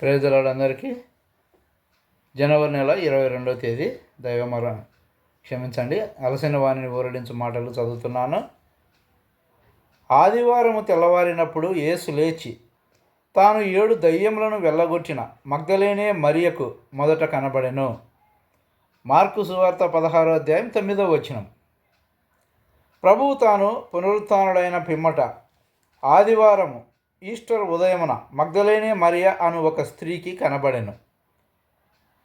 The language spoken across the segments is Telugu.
ప్రేజలాడందరికీ జనవరి నెల ఇరవై రెండవ తేదీ దైవమర క్షమించండి. అలసిన వాణిని ఊరడించు మాటలు చదువుతున్నాను. ఆదివారము తెల్లవారినప్పుడు యేసు లేచి తాను ఏడు దయ్యములను వెళ్ళగొట్టిన మగ్ధలేనే మరియకు మొదట కనబడెను. మార్కు సువార్త పదహారో అధ్యాయం తొమ్మిదో వచనం. ప్రభువు తాను పునరుత్డైన పిమ్మట ఆదివారము ఈస్టర్ ఉదయమున మగ్ధలేనే మరియ అను ఒక స్త్రీకి కనబడెను.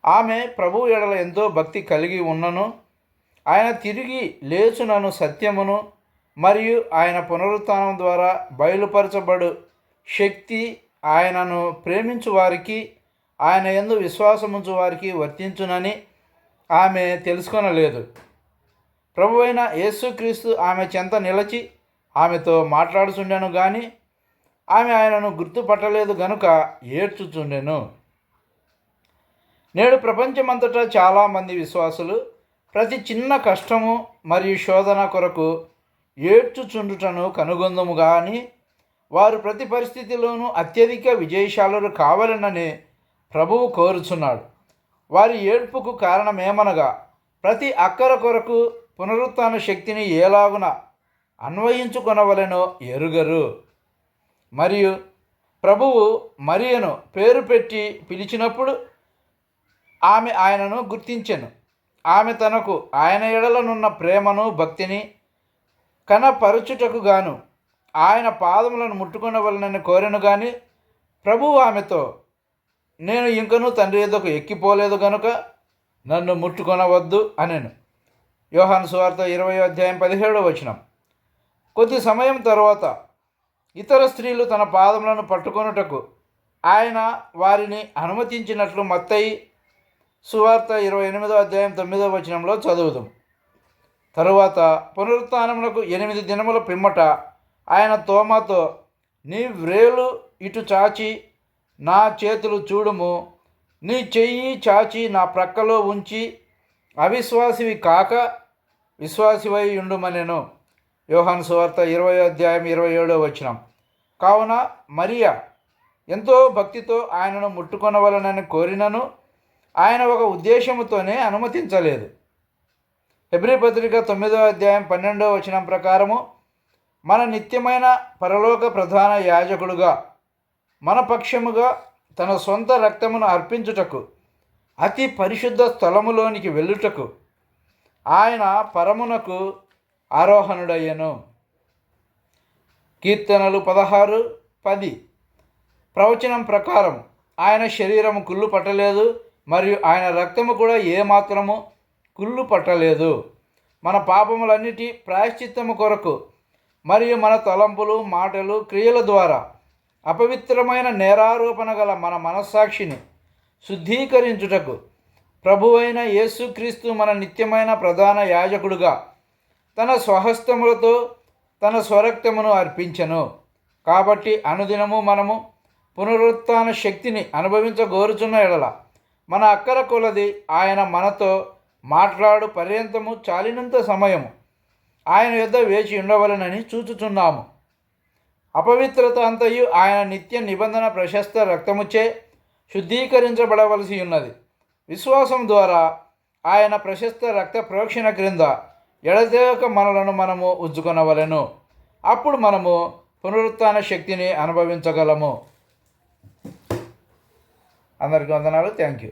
ఆమె ప్రభు ఎడల ఎంతో భక్తి కలిగి ఉన్నను ఆయన తిరిగి లేచునను సత్యమును మరియు ఆయన పునరుత్నం ద్వారా బయలుపరచబడు శక్తి ఆయనను ప్రేమించు వారికి ఆయన ఎందు విశ్వాసముంచు వారికి వర్తించునని ఆమె తెలుసుకొనలేదు. ప్రభు అయిన యేసుక్రీస్తు ఆమె చెంత నిలచి ఆమెతో మాట్లాడుచుండెను కానీ ఆమె ఆయనను గుర్తుపట్టలేదు గనుక ఏడ్చుచుండెను. నేడు ప్రపంచమంతటా చాలామంది విశ్వాసులు ప్రతి చిన్న కష్టము మరియు శోధన కొరకు ఏడ్చుచుండుటను కనుగొందము కానీ వారు ప్రతి పరిస్థితిలోనూ అత్యధిక విజయశాలురు కావాలనని ప్రభువు కోరుచున్నాడు. వారి ఏడ్పుకు కారణమేమనగా ప్రతి అక్కర కొరకు పునరుత్న శక్తిని ఏలాగున అన్వయించుకొనవలెనో ఎరుగరు. మరియు ప్రభువు మరియను పేరు పెట్టి పిలిచినప్పుడు ఆమె ఆయనను గుర్తించెను. ఆమె తనకు ఆయన ఎడలనున్న ప్రేమను భక్తిని కనపరుచుటకు గాను ఆయన పాదములను ముట్టుకునవలనని కోరెను కానీ ప్రభువు ఆమెతో నేను ఇంకనూ తండ్రి ఎద్దకు ఎక్కిపోలేదు గనుక నన్ను ముట్టుకొనవద్దు అనెను. యోహాను సువార్త ఇరవై అధ్యాయం పదిహేడవ వచనం. కొద్ది సమయం తర్వాత ఇతర స్త్రీలు తన పాదములను పట్టుకొనుటకు ఆయన వారిని అనుమతించినట్లు మత్తయి సువార్త ఇరవై ఎనిమిదో అధ్యాయం తొమ్మిదో వచనంలో చదువుదాం. తరువాత పునరుత్నములకు ఎనిమిది దినముల పిమ్మట ఆయన తోమాతో నీ వ్రేలు ఇటు చాచి నా చేతులు చూడుము. నీ చెయ్యి చాచి నా ప్రక్కలో ఉంచి అవిశ్వాసివి కాక విశ్వాసివై ఉండుమనెను. యోహాను సువార్త ఇరవై అధ్యాయం ఇరవై ఏడో వచనం. కావున మరియా ఎంతో భక్తితో ఆయనను ముట్టుకొనవలనని కోరినను ఆయన ఒక ఉద్దేశముతోనే అనుమతించలేదు. హెబ్రి పత్రిక తొమ్మిదో అధ్యాయం పన్నెండో వచనం ప్రకారము మన నిత్యమైన పరలోక ప్రధాన యాజకుడుగా మన పక్షముగా తన సొంత రక్తమును అర్పించుటకు అతి పరిశుద్ధ స్థలములోనికి వెళ్ళుటకు ఆయన పరమునకు ఆరోహణుడయ్యను. కీర్తనలు పదహారు పది. ప్రవచనం ప్రకారం ఆయన శరీరము కుళ్ళు పట్టలేదు మరియు ఆయన రక్తము కూడా ఏమాత్రము కుళ్ళు పట్టలేదు. మన పాపములన్నిటి ప్రాయశ్చిత్తము కొరకు మరియు మన తలంపులు మాటలు క్రియల ద్వారా అపవిత్రమైన నేరారోపణ గల మన మనస్సాక్షిని శుద్ధీకరించుటకు ప్రభువైన యేసుక్రీస్తు మన నిత్యమైన ప్రధాన యాజకుడుగా తన స్వహస్తములతో తన స్వరక్తమును అర్పించెను. కాబట్టి అనుదినము మనము పునరుత్న శక్తిని అనుభవించగోరుచున్న ఎడల మన అక్కర కొలది ఆయన మనతో మాట్లాడు పర్యంతము చాలినంత సమయము ఆయన యొద్ద వేచి ఉండవలనని చూచుచున్నాము. అపవిత్రత అంతయు ఆయన నిత్య నిబంధన ప్రశస్త రక్తముచే శుద్ధీకరించబడవలసి ఉన్నది. విశ్వాసం ద్వారా ఆయన ప్రశస్త రక్త ప్రోక్షణ క్రింద ఎడతెగక మనలను మనము ఉజ్జుకొనవలెను. అప్పుడు మనము పునరుత్న శక్తిని అనుభవించగలము. అందరికీ వందనాలు. Thank you